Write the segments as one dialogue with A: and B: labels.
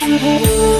A: స్థిరపరచువాడవు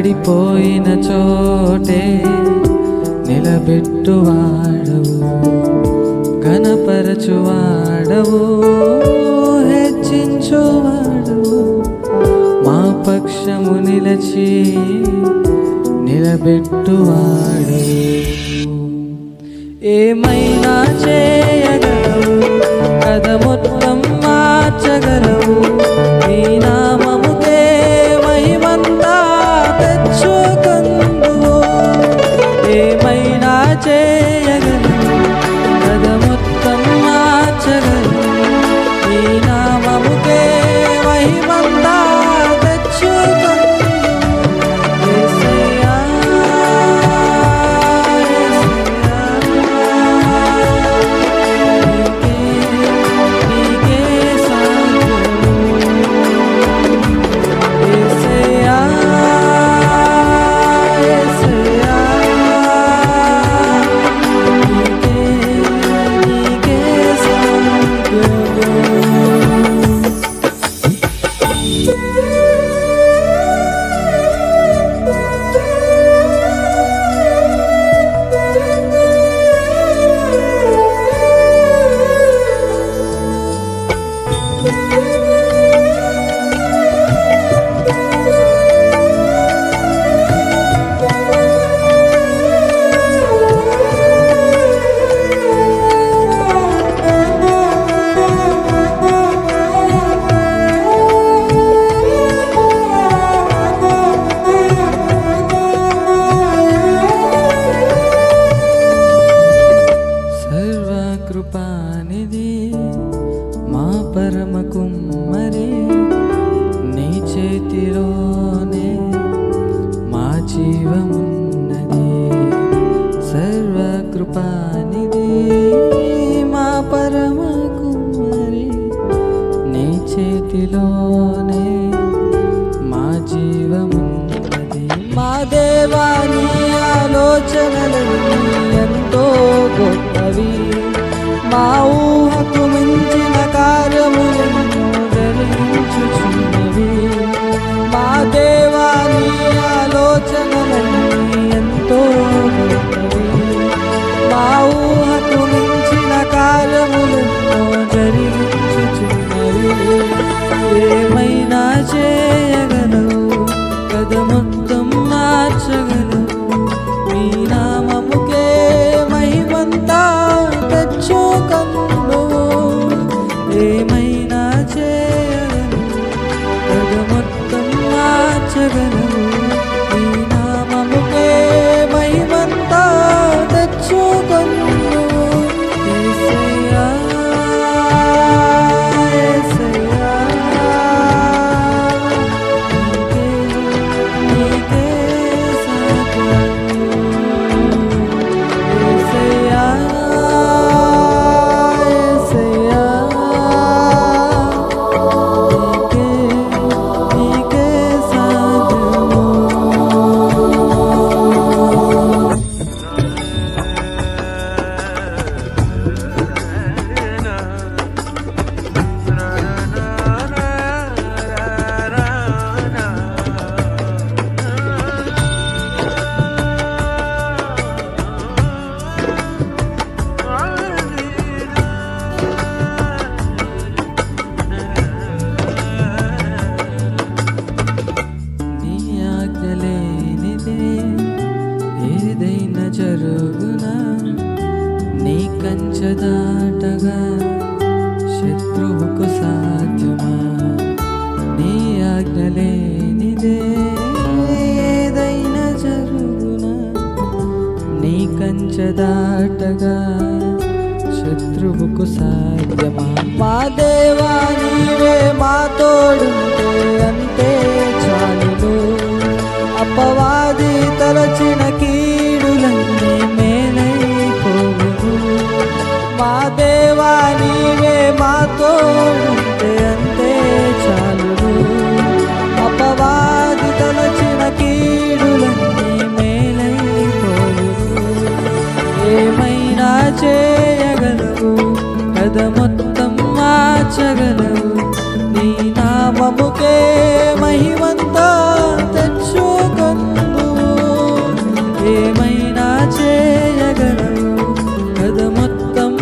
A: పడిపోయిన చోటే నిలబెట్టువాడవు కనపరచువాడవు హెచ్చించువాడవు. మా పక్షము నిలచి నిలబెట్టువాడు ఏమైనా చేయగా చేతిలోనే మా జీవమున్నది. సర్వకృపానిది మా పరమ కుమ్మరి నీ చేతిలోనే మా జీవమున్నది. మా దేవాని ఆలోచనలు ఎంతో గొప్పవి మా ఊహకు చూకం నువ్వు ఏమైనా చేయగలను మొత్తం మార్చగలను. జరగలేనిదే ఏదైనా జరుగున? నీ కంచె దాటగా శత్రువుకు సాధ్యమా? మా దేవా నీవే మా తోడు కథమొత్తం మార్చగలవు నీ నామముకే మహిమంతా తెచ్చుకందు ఏమైనా చేయగలవు? కథమొత్తం